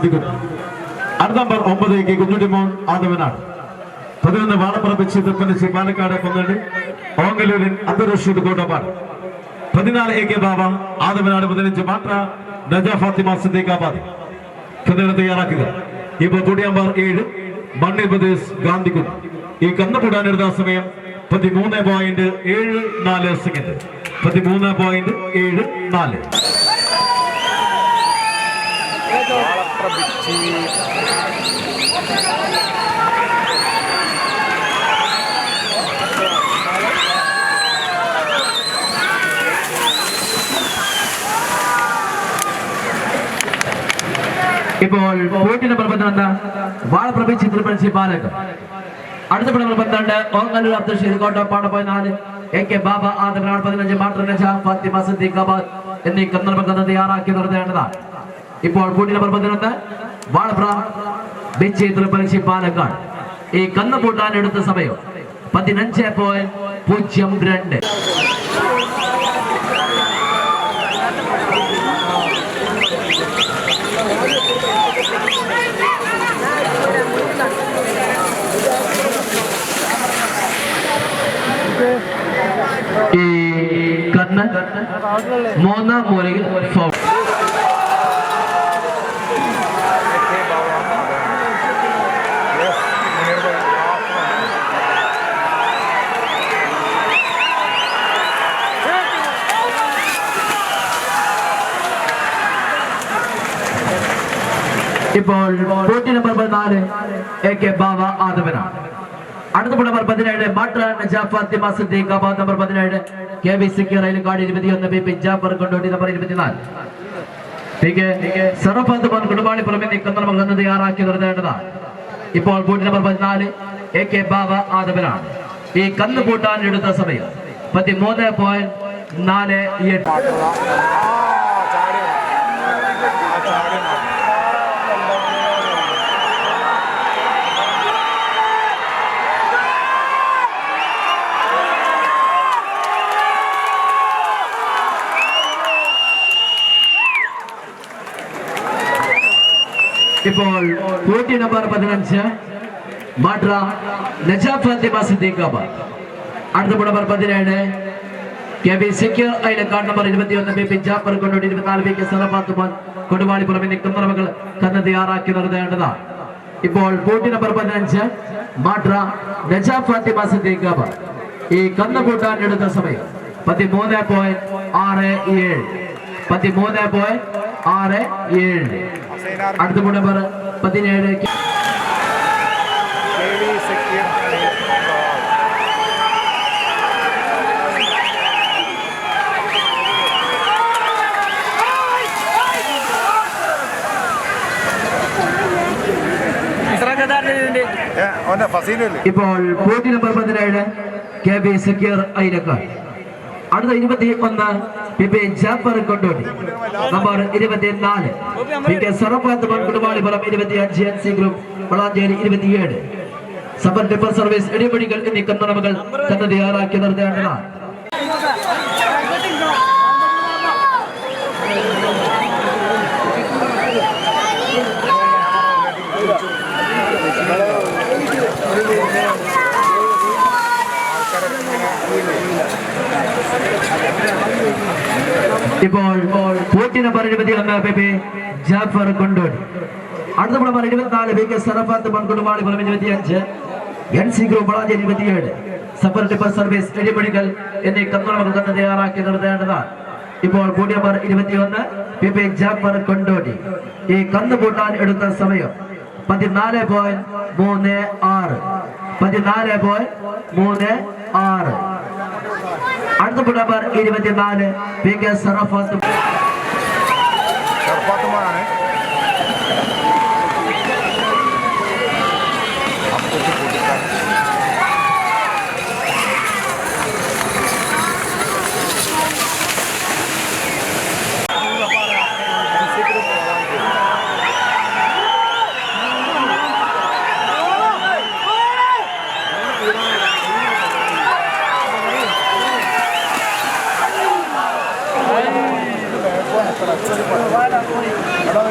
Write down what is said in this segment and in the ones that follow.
ഗാന്ധികുട് അടുത്ത നമ്പർ ഒമ്പത് കെ കുഞ്ഞുട്ടിമോൻ ആദവനാട് പതിനൊന്ന് വാളപ്പറപ്പിച്ച് തൃപ്പനശ്ശി പാലക്കാട് പന്ത്രണ്ട് ഓങ്ങലൂരിൻ അബ്ദുറഷീദ് കോട്ടപ്പാട് പതിനാല് എ കെ ബാബ ആദവനാട് പതിനഞ്ച് മാത്ര നജ ഫാത്തിമ സിദ്ദീഖാബാദ് കന്നുകൾ തയ്യാറാക്കുക. ഇപ്പോൾ കൂടി നമ്പർ ഏഴ് മണ്ണിൽ പ്രദേശ് ഗാന്ധികുട് ഈ കന്ന് കൂടാനെടുത്ത സമയം പതിമൂന്ന് പോയിന്റ് ഏഴ് നാല് സെക്കൻഡ് പതിമൂന്ന് പോയിന്റ് ഏഴ് നാല്. ഇപ്പോൾ പോയിട്ടിന്റെ നമ്പർ എന്താ? വാളപ്രഭി ചിത്രപ്പൻസി പാലക്ക് അടുത്ത പന്ത്രണ്ട് ഓങ്ങല്ലൂർ അബ്ദുൾ ഷീദ് കോട്ട പാടപ്പോയി നാല് എ കെ ബാബ ആദരനാട് പതിനഞ്ച് മാട്ടർ ഫാത്തിമ സിദ്ദീഖാബാദ് എന്നീ കന്നഡ പ്രബന്ധം തയ്യാറാക്കി നിർത്തേണ്ടതാണ്. ഇപ്പോൾ പോയിന്റ് നമ്പർ പതിനൊന്ന് വാളപ്ര ബിച്ചി ത്രിപ്പനശി പാലക്കാട്. ഈ കന്ന് പൂട്ടാൻ എടുത്ത സമയം പതിനഞ്ച് പോയിന്റ് പൂജ്യം രണ്ട്. ഈ കന്ന് മൂന്നാം മൂലയിൽ ഇപ്പോൾ ഫോർട്ടി നമ്പർ പതിനാല് എ കെ ബാബ ആദവനാണ്. അടുത്ത നമ്പർ പതിനേഴ് മാട്ടലാണ് ജാഫാത്തിമ ഫാത്തിമ സിദ്ദീഖ് അബാദ് നമ്പർ പതിനേഴ് കെ വി സിക്കി റയിൽക്കാട് ഇരുപത്തിയൊന്ന് B P Jafar Kondotty number ഇരുപത്തിനാല്. സറഫാത്ത് പാൻ കുടുംബാളി പുറമെ നിൽക്കുന്ന തയ്യാറാക്കി നിർത്തേണ്ടതാണ്. ഇപ്പോൾ ബൂട്ട് നമ്പർ പതിനാല് എ കെ ബാബ ആദവനാണ്. ഈ കന്ന് പൂട്ടാൻ എടുത്ത സമയം പതിമൂന്ന് പോയിന്റ് നാല് എട്ട്. ഇപ്പോൾ പോട്ടി നമ്പർ പതിനഞ്ച്. മാട്ര നജാഫ് ഫാത്തിമ സിദ്ദീഖാബാദ് അടുത്ത നമ്പർ പതിനേഴ്. കെ ബി സെക്യൂർ അയലക്കാട് നമ്പർ ഇരുപത്തിയൊന്ന്. ബി പി ജാഫർ കൊണ്ടോടി ഇരുപത്തിനാല്. ബി കെ സലഫാത്ത് കൊടുവാളിപ്പുറമിന്റെ കുന്നറമകൾ കന്ന് തയ്യാറാക്കി നിർത്തേണ്ടതാണ് ഇപ്പോൾ പോട്ടി നമ്പർ പതിനഞ്ച്. മാട്ര നജാഫ് ഫാത്തിമ സിദ്ദീഖാബാദ് ഈ കന്ന് കൂട്ടാൻ എടുത്ത സമയം പതിമൂന്ന് പോയിന്റ് ആറ് ഏഴ്. പതിമൂന്ന് പോയിന്റ് ആറ് ഏഴ്. അടുത്ത നമ്പർ പതിനേഴ്. ഇപ്പോൾ പോറ്റി നമ്പർ പതിനേഴ് കെ ബി സക്കീർ ഐലക്കാട്. അടുത്ത ഇരുപത്തി ഒന്ന് P P Jafar Kondotty. Number ഇരുപത്തിനാല്. പി കെ സറഫാത്ത് മൺകുടുംബാളി ഫലം ഇരുപത്തി അഞ്ച് എൻ സി ഗ്രൂപ്പ് വളാഞ്ചേരി ഇരുപത്തിയേഴ്. സബർ ഡിപ്പർ സർവീസ് ഇടിമണികൾ എന്നീ കന്നടമകൾ തന്നെ തയ്യാറാക്കി നിർത്തേണ്ടതാണ് ഇപ്പോൾ പോറ്റി നമ്പർ ഇരുപത്തി ഒന്ന് പി പി ജാഫർ കൊണ്ടു അടുത്ത നമ്പർ ഇരുപത്തിനാല് പി കെ സറഫാത്ത് മൺകുടുംബാളി ഫലം ഇരുപത്തിയഞ്ച്. എൻ സി ഗ്രൂപ്പ് വളാഞ്ചി ഇരുപത്തിയേഴ്. സബർ ഡിപ്പർ സർവീസ് ഇടിമണികൾ എന്നീ കന്നുകൾ തന്നെ തയ്യാറാക്കി നിർത്തേണ്ടതാണ്. ഇപ്പോൾ കൂടി നമ്പർ ഇരുപത്തിയൊന്ന് പി പി ജാഫർ കൊണ്ടോടി. ഈ കന്ന് പൂട്ടാൻ എടുത്ത സമയം പതിനാല് പോയിന്റ് മൂന്ന് ആറ്. പതിനാല് പോയിന്റ് മൂന്ന് ആറ്. അടുത്ത നമ്പർ ഇരുപത്തിനാല്. P K Sarafath.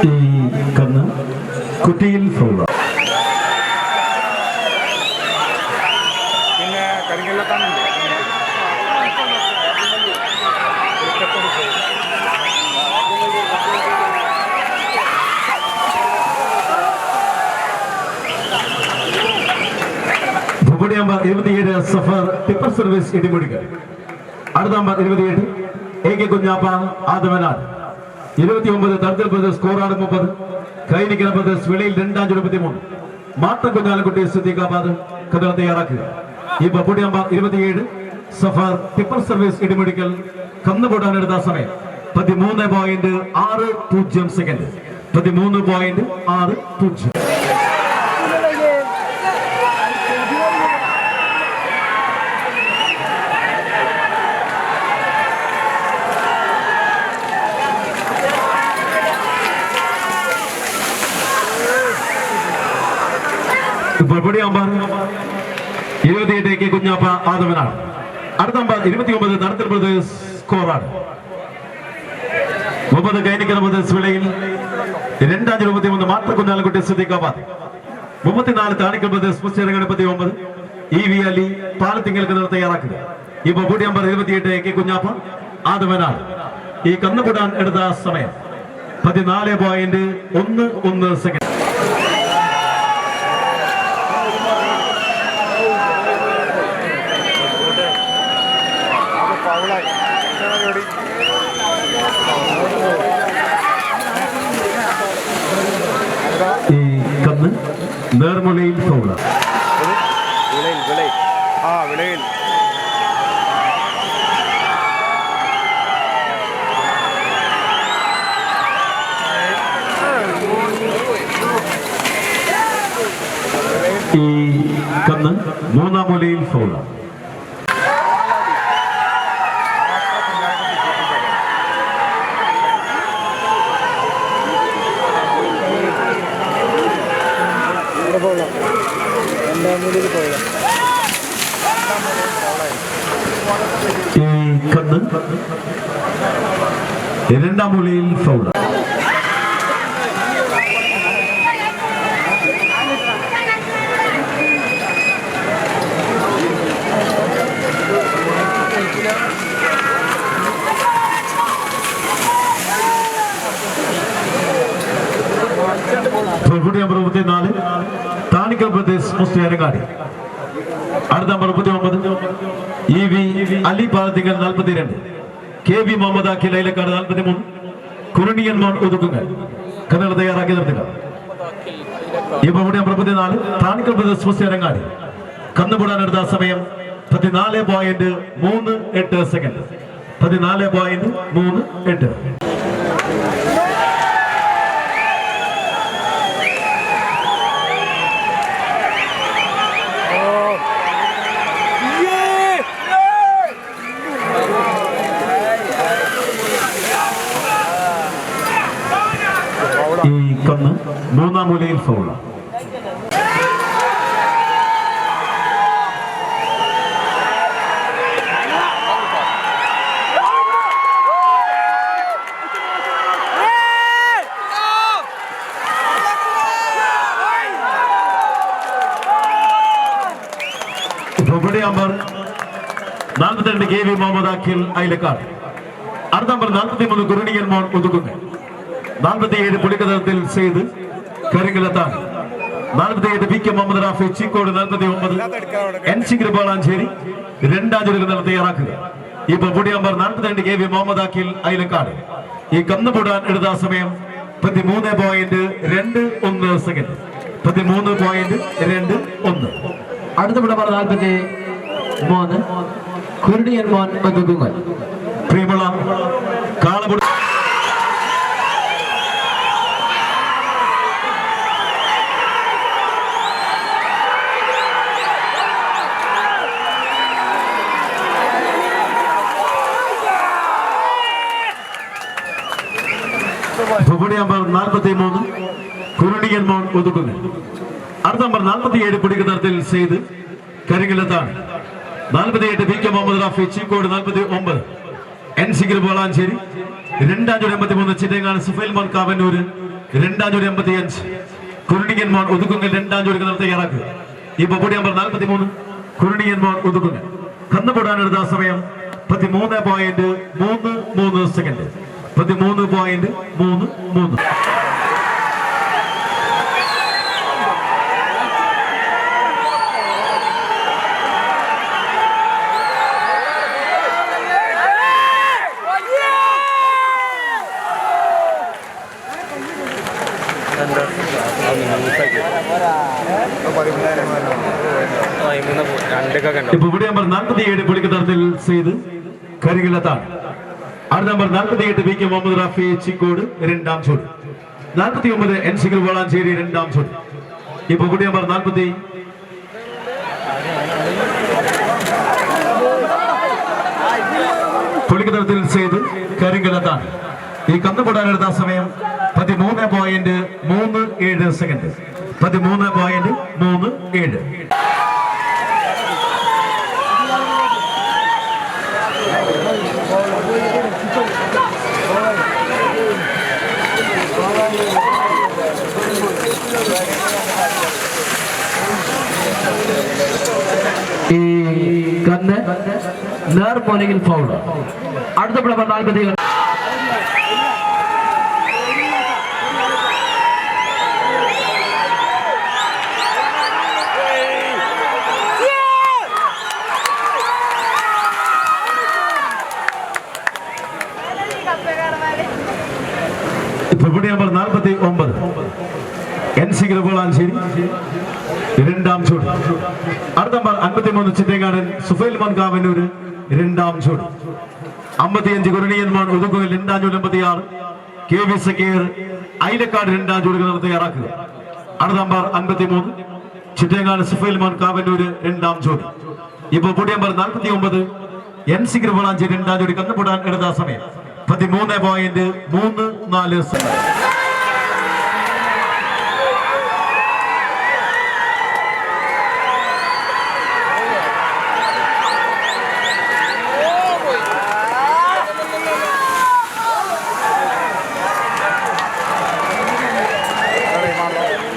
ഈ കന്ന് കുറ്റിയിൽ ഫൗള പിന്നെ കരിങ്കല്ലത്താനുണ്ട് ഭൂപടി നമ്പർ ഇരുപത്തിയേഴ് സഫർ ടിപ്പർ സർവീസ് ഇടിമുടികൾ. അടുത്ത നമ്പർ ഇരുപത്തിയേഴ് എ കെ കുഞ്ഞാപ്പ ആദവനാട് കോറാട് മുപ്പത്. കൈനിക്കൽ ബ്രദേഴ്സ് വെളിയിൽ രണ്ടാം ഇരുപത്തി മൂന്ന് കഥകൾ തയ്യാറാക്കുക. ഈ ബപ്പുടി നമ്പർ ഇരുപത്തിയേഴ്. സഫർ സർവീസ് ഇടിമെഡിക്കൽ കന്നുകൂടാനെടുത്ത സമയം. പതിമൂന്ന് പോയിന്റ് ആറ് പൂജ്യം സെക്കൻഡ്. പതിമൂന്ന് പോയിന്റ് ആറ് പൂജ്യം. ബപ്പുടി നമ്പർ ഇരുപത്തിയെട്ട് കെ കുഞ്ഞാപ്പ ആദവനാണ്. അടുത്ത അമ്പർ ഇരുപത്തി ഒമ്പത് നടത്തിൽ പ്രദേശ് സ്കോറാണ്. മുപ്പത് കൈനിക്കൽ പ്രദേശ് വിളയിൽ രണ്ടാം ഇരുപത്തി മൂന്ന് മാത്ര കുഞ്ഞാലക്കുട്ടി സിദ്ദീഖാബാദ്. മുപ്പത്തിനാല് താണിക്കൽ പ്രദേശ് മുസ്ലിം ഒമ്പത് ഇ വി അലി തയ്യാറാക്കുക ഈ ബപ്പുടി അമ്പർ ഇരുപത്തിയെട്ട് കെ കുഞ്ഞാപ്പ ആദവനാണ്. ഈ കന്നുകൂടാൻ എടുത്ത സമയം പതിനാല് പോയിന്റ് ഒന്ന് ഒന്ന് സെക്കൻഡ് അത് ഫൗളായി പരിപാടി ഈ കന്ന് നേർമുലയിൽ ഫൗള ഈ കന്ന് മൂന്നാം മുലയിൽ ഫൗള ഈ കന്ന് രണ്ടാം മൂലയിൽ ഫൗള തൊൽക്കുടി അടുത്ത നമ്പർ മുപ്പത്തി ഒമ്പത് ഇ വി അലി പാലത്തിങ്കൽ നാൽപ്പത്തിരണ്ട്. കെ വി മുഹമ്മദ് ആക്കി ലൈലക്കാട് നാൽപ്പത്തി മൂന്ന് കുരുണിയന്മാർ ഒതുക്കുങ്ങൾ. കഥകൾ തയ്യാറാക്കി നിർത്തുക. ഈ ഇവിടെ നമ്പർ മുപ്പത്തിനാല് താണിക്കൽ പ്രദേശ് മുസ്ലിം അരങ്ങാടി. കന്നുകൂടാൻ എടുത്ത സമയം പതിനാല് പോയിന്റ് മൂന്ന് എട്ട് സെക്കൻഡ് പതിനാല് പോയിന്റ് മൂന്ന് എട്ട് ഈ കന്ന് മൂന്നാം മൂലയിൽ ഫൗള മറുപടി നമ്പർ നാൽപ്പത്തിരണ്ട് കെ വി മുഹമ്മദ് അഖിൽ അയിലക്കാട്. അടുത്ത നമ്പർ നാൽപ്പത്തി മൂന്ന് കുരുണിയൻ മോൻ ഒതുക്കുങ്ങൾ നാൽപ്പത്തിയേഴ് പുലിക്കതത്തിൽ ചെയ്ത് കരിങ്കലത്താണ് നാൽപ്പത്തിയേഴ് പി കെ മുഹമ്മദ് റാഫി ചീക്കോട് നാൽപ്പത്തി ഒമ്പത്. എൻ സി കൃപാളാഞ്ചേരി രണ്ടാം ജോലികൾ തയ്യാറാക്കുക. ഇപ്പൊ പുടി നമ്പർ നാൽപ്പത്തിരണ്ട് കെ വി മുഹമ്മദ് അഖിൽ അയിലക്കാട്. ഈ കന്നുപൂടാൻ എടുത്ത സമയം പതിമൂന്ന് പോയിന്റ് രണ്ട് ഒന്ന് സെക്കൻഡ് പതിമൂന്ന് പോയിന്റ് രണ്ട് ഒന്ന്. അടുത്ത വിടമർ നാൽപ്പത്തി മൂന്ന് കുരുടിയൻ മോൻ ഒതുക്കുങ്ങൾ പ്രിയമുള്ള കാളപുടി നാൽപ്പത്തി കുരുണിയൻ മോൻ ഒതുക്കുന്നു അടുത്ത നമ്പർ നാൽപ്പത്തിയേഴ് പിടിക്കുന്നതിൽ സെയ്ത് കരിങ്കലത്താണ് നാൽപ്പത്തിയെട്ട് പി കെ മുഹമ്മദ് റാഫി ചീക്കോട് നാൽപ്പത്തി ഒമ്പത് എൻ സിഗിർ ബോളാഞ്ചേരി രണ്ടായിരത്തി എൺപത്തി മൂന്ന് സുഫൈൽ മോൻ കാവന്നൂര് രണ്ടായിരത്തി എൺപത്തി അഞ്ച് കുരുണിയൻ മോൻ ഒതുക്കുങ്ങൽ തയ്യാറാക്കുക ഈ പൊടി നമ്പർ നാൽപ്പത്തി മൂന്ന് കുരുണിയൻ മോൻ ഒതുക്കുങ്ങൽ കന്നുപൊടാനെടുത്ത സമയം പതിമൂന്ന് പോയിന്റ് മൂന്ന് മൂന്ന് സെക്കൻഡ്. പതിമൂന്ന് പോയിന്റ് മൂന്ന് മൂന്ന്. ഇപ്പൊ ഇവിടെ നമ്പർ നാൽപ്പത്തി ഏഴ് പുളിക്കത്തരത്തിൽ ചെയ്ത് കരികിലത്താണ് അടുത്ത നമ്പർ നാൽപ്പത്തി എട്ട് വി കെ മുഹമ്മദ് റാഫി ചിക്കോട് രണ്ടാം ചൂട് നാൽപ്പത്തി ഒമ്പത് എൻ സിഗിൽ വളാഞ്ചേരി രണ്ടാം ചൂട് ഇപ്പൊ കുട്ടി നമ്പർ നാൽപ്പത്തി. കൊളിക്കുന്നത്തിൽ ചെയ്ത് കരിങ്കലത്താണ് ഈ കന്നുപൊടാനെടുത്ത സമയം പതിമൂന്ന് പോയിന്റ് മൂന്ന് ഏഴ് സെക്കൻഡ്. പതിമൂന്ന് പോയിന്റ് മൂന്ന് ഏഴ്. ഈ കന്ന് നേർപോലെങ്കിൽ ഫൗൾ അടുത്ത നമ്പർ നാൽപ്പത്തി ഇവിടെ നമ്പർ നാൽപ്പത്തി ഒമ്പത്. എൻ സി രണ്ടാം ചൂട്. അടുത്ത നമ്പർ അൻപത്തി മൂന്ന് ചിറ്റേക്കാടൻ സുഫൈൽ മൻകാവന്നൂര് രണ്ടാം ചൂട്. അമ്പത്തിയഞ്ച് കുരണിയന്മാർ ഒതുക്കുകൾ രണ്ടാം ചൂട് അമ്പത്തി ആറ് കെ വി സക്കീർ അയിലക്കാട് രണ്ടാം ചൂട് തയ്യാറാക്കുക അടുത്ത നമ്പർ അൻപത്തിമൂന്ന് ചിറ്റേങ്ങാട് സുഫൈൽ മോൻ കാവന്നൂര് രണ്ടാം ചൂട്. ഇപ്പൊ പുതിയ നമ്പർ നാൽപ്പത്തി ഒമ്പത് എൻ സി ഗ്രബോളാഞ്ചേരി രണ്ടാം ചൂട് കന്നുപൂടാൻ എടുത്ത സമയം. പതിമൂന്ന് പോയിന്റ് മൂന്ന് നാല്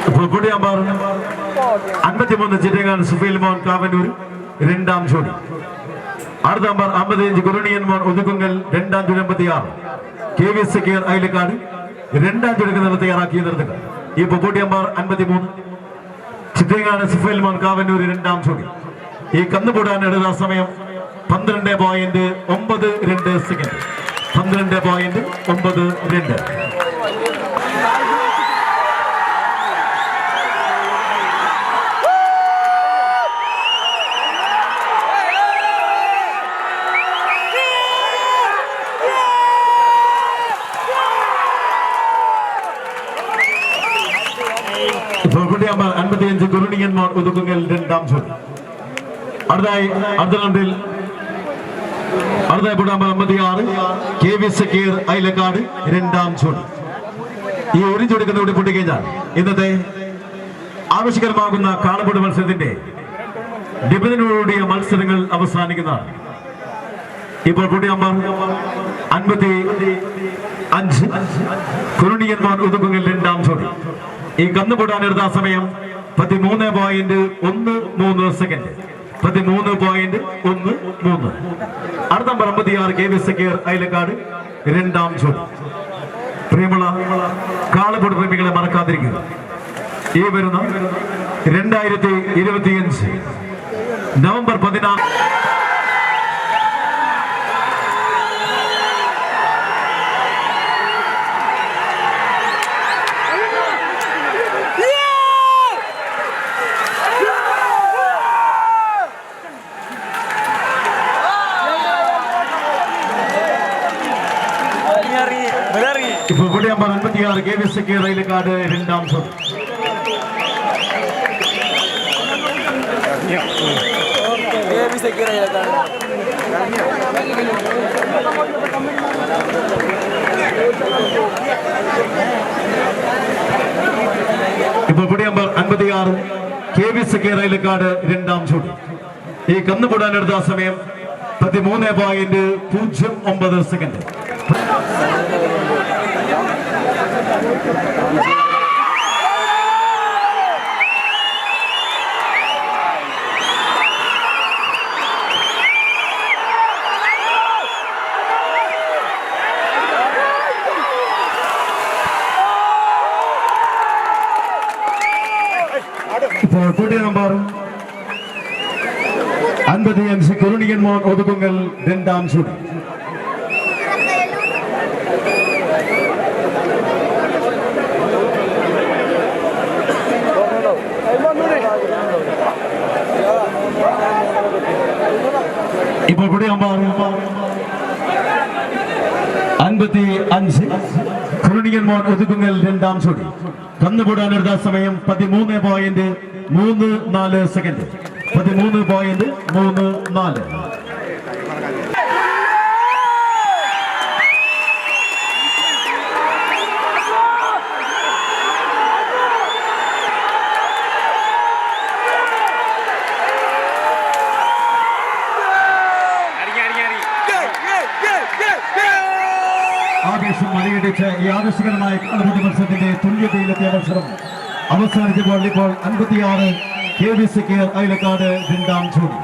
നമ്പർ അൻപത്തിമൂന്ന് ചിറ്റങ്ങാട് സുഫീൽ മോൻ കാവന്നൂർ രണ്ടാം ജോഡി. അടുത്ത നമ്പർ അമ്പത്തിയഞ്ച് കുരുണിയൻ മോൻ ഒതുക്കുങ്ങൽ രണ്ടാം ജോഡി അമ്പത്തി ആറ് കെ വി സക്കീർ അയലക്കാട് രണ്ടാം ജോഡിക്ക് തയ്യാറാക്കിയ നിർത്തുക. ഈ പൊക്കോട്ടി നമ്പർ അൻപത്തിമൂന്ന് ചിറ്റങ്ങാട് സുഫീൽ മോൻ കാവന്നൂർ രണ്ടാം ജോഡി. ഈ കന്നുപൂടാൻ എടുത്ത സമയം പന്ത്രണ്ട് പോയിന്റ് ഒമ്പത് രണ്ട് സെക്കൻഡ് പന്ത്രണ്ട് പോയിന്റ് ഒമ്പത് രണ്ട്. കുട്ടിയമ്മ അൻപത്തിയഞ്ച് കുരുണിയന്മാർ ഒതുക്കുങ്ങൽ രണ്ടാം ജോലി അടുത്തായി അടുത്ത റൗണ്ടിൽ അടുത്തായി പുടാമ്പ അമ്പത്തി ആറ് കെ വി സക്കീർ അയലക്കാട് രണ്ടാം ജോലി ഈ ഒരു ചൊടുക്കുന്ന കൂടി പൊട്ടിക്കഴിഞ്ഞാൽ ഇന്നത്തെ ആവശ്യകരമാകുന്ന കാണപ്പെട്ട മത്സരത്തിന്റെ നിബന്ധനയോടുകൂടിയ മത്സരങ്ങൾ അവസാനിക്കുന്നതാണ്. ഇപ്പോൾ കുട്ടിയമ്മ അൻപത്തി അഞ്ച് കുരുണിയന്മാർ ഒതുക്കുങ്ങൽ രണ്ടാം ചോദ്യം ഈ കന്നുപൂടാൻ എടുത്ത സമയം പതിമൂന്ന് പോയിന്റ് ഒന്ന് മൂന്ന് സെക്കൻഡ് പതിമൂന്ന് പോയിന്റ് ഒന്ന് മൂന്ന്. അടുത്ത നമ്പർ അമ്പത്തിയാറ് കെ വി സക്കീർ അയലക്കാട് രണ്ടാം ചോദ്യം പ്രിയമുള്ള കാളപ്പൊടി പ്രേമികളെ മറക്കാതിരിക്കുക. ഈ വരുന്ന രണ്ടായിരത്തി ഇരുപത്തിയഞ്ച് നവംബർ പതിനാറ് ഇപ്പോൾ ഇവിടെ നമ്പർ അൻപത്തിയാറ് കെ വി സിക്ക് റെയിൽ കാർഡ് രണ്ടാം ചോദ്യം ഇപ്പൊ പുതിയ നമ്പർ അൻപത്തിയാറ് കെ വി സിക്ക് റെയിൽ കാർഡ് രണ്ടാം ചൂട് ഈ കന്നുപൂടാൻ എടുത്ത സമയം പതിമൂന്ന് പോയിന്റ് പൂജ്യം ഒമ്പത് സെക്കൻഡ് ഇപ്പോൾ കൂട്ടിയ നമ്പർ അൻപത്തിയഞ്ച് കുരുണിയൻ മോൻ ഒതുക്കുങ്ങൽ രണ്ടാം ഇവിടെ അൻപത്തി അഞ്ച്. കുരുണിയന്മാർ മോൻ രണ്ടാം ചൂടി കന്നുകൂടാൻ എടുത്ത സമയം പതിമൂന്ന് പോയിന്റ് മൂന്ന് നാല് സെക്കൻഡ് പതിമൂന്ന് പോയിന്റ് മൂന്ന് നാല്. ആവേശം മലയിടിച്ച് ഈ ആവേശകരമായ കളപതി മത്സരത്തിന്റെ തുല്യതയിലെത്തിയ മത്സരം അവസാനിച്ചപ്പോൾ ഇപ്പോൾ അൻപത്തിയാറ് കെ വി സിക്ക് അയലക്കാട് രണ്ടാം ജോഡി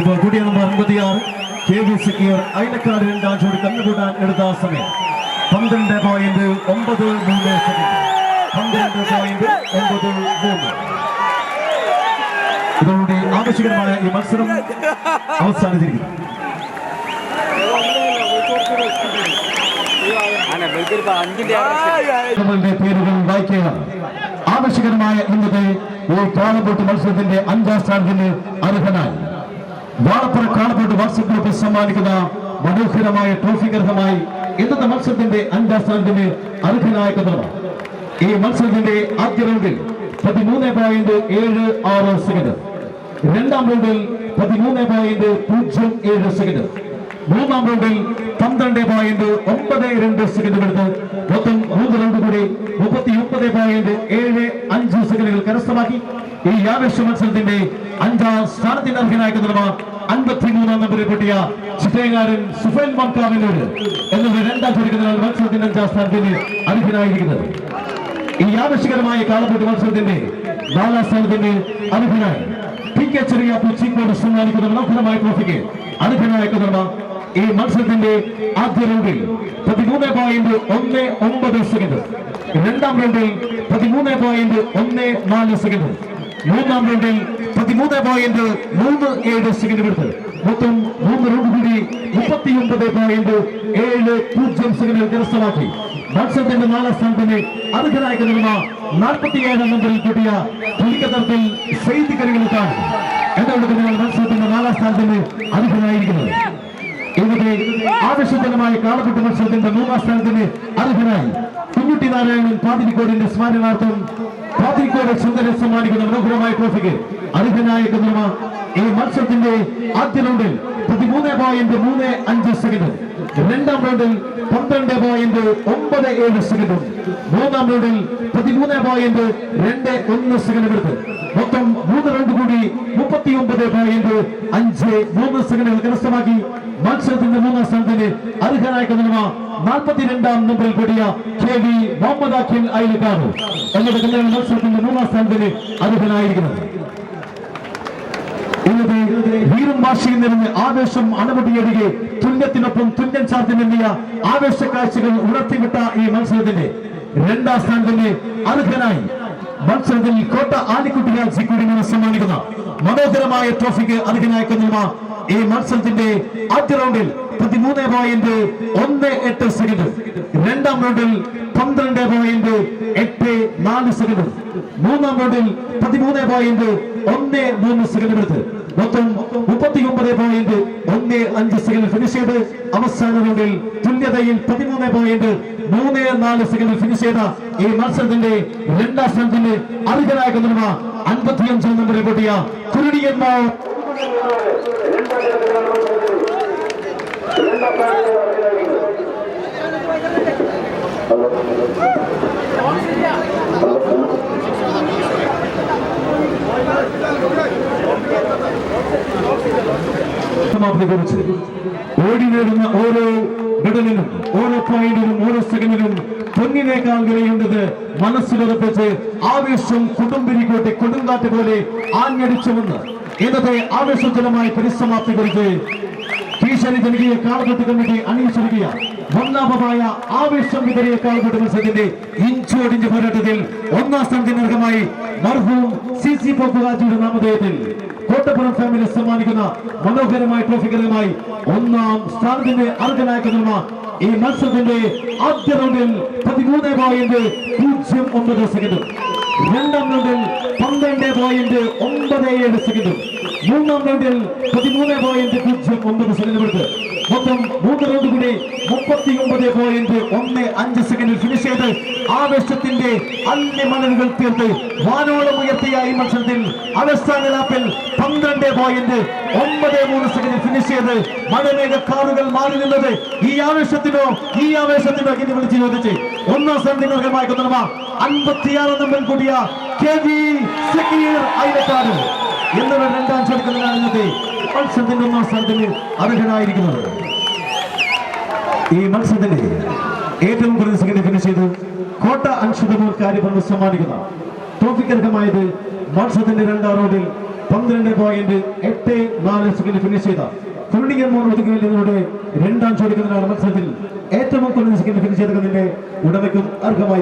ഇപ്പോൾ കൂടിയ നമ്പർ അൻപത്തിയാറ് കെ വി സിക്ക് അയലക്കാട് രണ്ടാം ജോഡി കണ്ണുകൂടാൻ എടുത്ത സമയം. പന്ത്രണ്ട് പോയിന്റ് ഒമ്പത് മൂന്ന് പന്ത്രണ്ട് പോയിന്റ് ഒമ്പത് മൂന്ന്. ഇതോടെ ആകർഷകരമായ ഈ മത്സരം അവസാനിച്ചിരിക്കുന്നു. പേരുകൾ വായിക്കുക ആവശ്യകരമായ ഇന്നത്തെ ഈ കാളപോട്ട് മത്സരത്തിന്റെ അഞ്ചാം സ്ഥാനത്തിന് അർഹനായി. വാളപ്പുറ കാളപോട്ട് വാട്സപ്പ് ഗ്രൂപ്പ് സമ്മാനിക്കുന്ന മനോഹരമായ ട്രോഫി ഗർഭമായി ഇന്നത്തെ മത്സരത്തിന്റെ അഞ്ചാം സ്ഥാനത്തിന് അർഹനായ കഥ ഈ മത്സരത്തിന്റെ ആദ്യ റൗണ്ടിൽ പതിമൂന്ന് പോയിന്റ് ഏഴ് ആറ് സെക്കൻഡ്. രണ്ടാം റൗണ്ടിൽ പതിമൂന്ന് പോയിന്റ് പൂജ്യം ഏഴ് സെക്കൻഡ്. മൂന്നാം റൗണ്ടിൽ പന്ത്രണ്ട് പോയിന്റ് ഒമ്പത് രണ്ട് സെക്കൻഡ് എടുത്ത് മൊത്തം മൂന്ന് റൗണ്ട് കൂടി മുപ്പത്തി ഒമ്പത് പോയിന്റ് ഏഴ് അഞ്ച് സെക്കൻഡുകൾ കരസ്ഥമാക്കി. ഈ ആവേശ മത്സരത്തിന്റെ അഞ്ചാം സ്ഥാനത്തിന് അർഹനായ അൻപത്തിമൂന്നാം അൻപത്തി മൂന്നാം നമ്പറിൽ പൊട്ടിയ ചിത്രകാരൻ സുഫൈൽ മക്കാവിനോട് എന്നത് രണ്ടാം ചോദിക്കുന്ന മത്സരത്തിന്റെ അഞ്ചാം സ്ഥാനത്തിന് അർഹനായിരിക്കുന്നത്. ഈ ആവശ്യകരമായ കാലപ്പെട്ട മത്സരത്തിന്റെ നാലാം സ്ഥാനത്തിന്റെ അർഹനായി പി കെ ചെറിയ പൂച്ചിങ്ങോട് സമ്മാനിക്കുന്ന മനോഹരമായ ട്രോഫിക്ക് അർഹനായ ഈ മത്സരത്തിന്റെ ആദ്യ റൗണ്ടിൽ പതിമൂന്ന് പോയിന്റ് ഒന്ന് ഒമ്പത് സെക്കൻഡ്. രണ്ടാം റൗണ്ടിൽ പതിമൂന്ന് പോയിന്റ് ഒന്ന് നാല് സെക്കൻഡ്. മൂന്നാം റൗണ്ടിൽ പതിമൂന്ന് പോയിന്റ് മൂന്ന് ഏഴ് സെക്കൻഡ് എടുത്ത്. മൊത്തം മൂന്ന് റൗണ്ട് കൂടി മുപ്പത്തിയൊമ്പത് പോയിന്റ് ഏഴ് പൂജ്യം സെക്കൻഡിൽ കരസ്ഥമാക്കി മത്സരത്തിന്റെ നാലാം സ്ഥാനത്തിന് അർഹരായി കരുതുന്ന നാൽപ്പത്തിയേഴാം നമ്പറിൽ കൂട്ടിയ തുലിക്കതരത്തിൽ സെയ്തി കാണും. എന്തുകൊണ്ട് നിങ്ങൾ മത്സരത്തിന്റെ നാലാം സ്ഥാനത്തിന് അർഹനായിരിക്കുന്നത് ഇവിടെ ആവശ്യജനമായ കാളക്കുട്ടി മത്സരത്തിന്റെ മൂന്നാം സ്ഥാനത്തിന് അർഹനായി കുഞ്ഞുട്ടി നാരായണൻ പാതിരിക്കോടിന്റെ സ്മരണാർത്ഥം പാതിരിക്കോട് സുന്ദരം സമ്മാനിക്കുന്ന മനോഹരമായ ട്രോഫിക്ക് അർഹനായ കുന്ദ്രമ ഈ മത്സരത്തിന്റെ ആദ്യ റൗണ്ടിൽ പതിമൂന്ന് പോയിന്റ് മൂന്ന് അഞ്ച് സെക്കൻഡും. രണ്ടാം റൗണ്ടിൽ പന്ത്രണ്ട് പോയിന്റ് ഒമ്പത് ഏഴ് സെക്കൻഡും. മൂന്നാം റൗണ്ടിൽ പതിമൂന്ന് പോയിന്റ് രണ്ട് ഒന്ന് സെക്കൻഡും എടുത്ത്. മൊത്തം മൂന്ന് റൗണ്ട് കൂടി മുപ്പത്തി ഒമ്പത് പോയിന്റ് അഞ്ച് മൂന്ന് സെക്കൻഡുകൾ കരസ്ഥമാക്കി മത്സരത്തിന്റെ മൂന്നാം സ്ഥാനത്തിന് അർഹനായ കന്നുമ നാൽപ്പത്തിരണ്ടാം നമ്പറിൽ കൂടിയ കെ വി മുഹമ്മദ് അഖിൽ അയലക്കാട് എന്നിട്ട് തന്നെയാണ് മത്സരത്തിന്റെ മൂന്നാം സ്ഥാനത്തിന് അർഹനായിരിക്കുന്നത്. വീരും വാശിയിൽ വാശിയും നിറഞ്ഞ് ആവേശം അണമുടിയൊഴുകി തുല്യത്തിനൊപ്പം തുല്യം നിന്നിയ ആവേശ കാഴ്ചകൾ ഉണർത്തിവിട്ട ഈ മത്സരത്തിന്റെ രണ്ടാം സ്ഥാനത്തിന്റെ അർഹനായി മത്സരത്തിൽ കോട്ട ആലിക്കുട്ടി രാജിക്കുടിങ്ങനെ സമ്മാനിക്കുന്ന മനോഹരമായ ട്രോഫിക്ക് അർഹനായ കന്നുമ ഈ മത്സരത്തിന്റെ ആദ്യ റൗണ്ടിൽ പതിമൂന്ന് പോയിന്റ് ഒന്ന് എട്ട് സെക്കൻഡ് രണ്ടാം റൗണ്ടിൽ പന്ത്രണ്ട് പോയിന്റ് എട്ട് നാല് സെക്കൻഡ് മൂന്നാം റൗണ്ടിൽ പതിമൂന്ന് പോയിന്റ് ഒന്ന് മൂന്ന് സെക്കൻഡ് എടുത്ത് മൊത്തം മുപ്പത്തി ഒമ്പത് പോയിന്റ് ഒന്ന് അഞ്ച് സെക്കൻഡ് ഫിനിഷ് ചെയ്ത് അവസാന റൗണ്ടിൽ തുല്യതയിൽ പതിമൂന്ന് പോയിന്റ് മൂന്ന് നാല് സെക്കൻഡ് ഫിനിഷ് ചെയ്ത ഈ മത്സരത്തിന്റെ രണ്ടാം സ്ഥാനത്തിന്റെ അർഹനായ കന്നുമ അൻപത്തിയഞ്ചാം നമ്പറിൽ പൊട്ടിയ കുരുടിയന്മാർ കുറിച്ച് ഓടി നേടുന്ന ഓരോ ഘടലിനും ഓരോ പോയിന്റിനും ഓരോ സെക്കൻഡിനും പൊന്നിനേക്കാൾ വിലയുണ്ടത് മനസ്സിലുറപ്പിച്ച് ആവേശം കൊടുമ്പിരിക്കോട്ടെ കൊടുങ്കാറ്റ് പോലെ ആഞ്ഞടിച്ചുവന്ന് ഇന്നത്തെ ആവേശജനമായ പരിസമാപ്തി കുറിച്ച് ഭീഷണി ജനകീയ കാലഘട്ട കമ്മിറ്റി അണിയിച്ചൊരുക്കിയ ഒന്നാമതായ ആവേശം വിതറിയ കാലഘട്ട മത്സരത്തിന്റെ ഇഞ്ചോടിഞ്ച് പോരാട്ടത്തിൽ ഒന്നാം സ്ഥാനത്തിന് അർഹമായി മർഹൂം സി സി പോക്കുകാജിയുടെ നാമധേയത്തിൽ കോട്ടപ്പുറം ഫാമിലി സമ്മാനിക്കുന്ന മനോഹരമായ ട്രോഫികളുമായി ഒന്നാം സ്ഥാനത്തിന്റെ അർഹനാക്കുന്ന ഈ മത്സരത്തിന്റെ ആദ്യ റൗണ്ടിൽ പതിമൂന്ന് പോയിന്റ് പൂജ്യം ഒമ്പത് സെക്കൻഡ് രണ്ടാം റൗണ്ടിൽ പന്ത്രണ്ട് പോയിന്റ് ഒമ്പത് ഏഴ് സെക്കൻഡും മൂന്നാം റൗണ്ടിൽ പതിമൂന്ന് പോയിന്റ് പൂജ്യം ഒമ്പത് സെക്കൻഡ് മൊത്തം മൂന്ന് റൗണ്ട് കൂടി മുപ്പത്തി ഒമ്പത് പോയിന്റ് ഒന്ന് അഞ്ച് സെക്കൻഡിൽ ഫിനിഷ് ചെയ്ത് ആവേശത്തിന്റെ അന്യ മണലുകൾ തീർത്ത് വാനോളം ഉയർത്തിയ ഈ മത്സരത്തിൽ അവസാന ലാപ്പിൽ പന്ത്രണ്ട് പോയിന്റ് ഒമ്പത് മൂന്ന് സെക്കൻഡിൽ ഫിനിഷ് ചെയ്ത് മഴമേഘ കാറുകൾ മാറി നിന്നത് ഈ ആവേശത്തിനോ ഈ ആവേശത്തിനോ എന്ന് വിളിച്ച് ചോദിച്ച് ഒന്നാം സ്ഥാനം അർഹമായി കൊണ്ടുവന്ന അൻപത്തിയാറ് നമ്പർ കൂടിയ കെ വി സക്കീർ അയലക്കാട് എന്നിവർ രണ്ടാം ചോദിക്കുന്നതിനാണ് ഇന്നത്തെ മത്സരത്തിന്റെ ഒന്നാം സ്ഥാനത്തിന് അർഹനായിരിക്കുന്നത് ഈ മത്സരത്തിന്റെ ഏറ്റവും കുറഞ്ഞ സെക്കൻഡ് ഫിനിഷ് ചെയ്തു കോട്ട അൻഷുതമൂർ കാര്യപണ്ട് സമ്മാനിക്കുന്ന ട്രോഫിക്കർഹമായത് മത്സരത്തിന്റെ രണ്ടാം റൗണ്ടിൽ പന്ത്രണ്ട് പോയിന്റ് എട്ട് നാല് സെക്കൻഡ് ഫിനിഷ് ചെയ്ത കുരുണിയൻ മോൻ ഒതുങ്ങിയതിലൂടെ രണ്ടാം ചോദിക്കുന്നതിനാണ് മത്സരത്തിൽ ഏറ്റവും കുറഞ്ഞ സെക്കൻഡ് ഫിനിഷ് ചെയ്തതിന്റെ ഉടമയ്ക്കും അർഹമായി.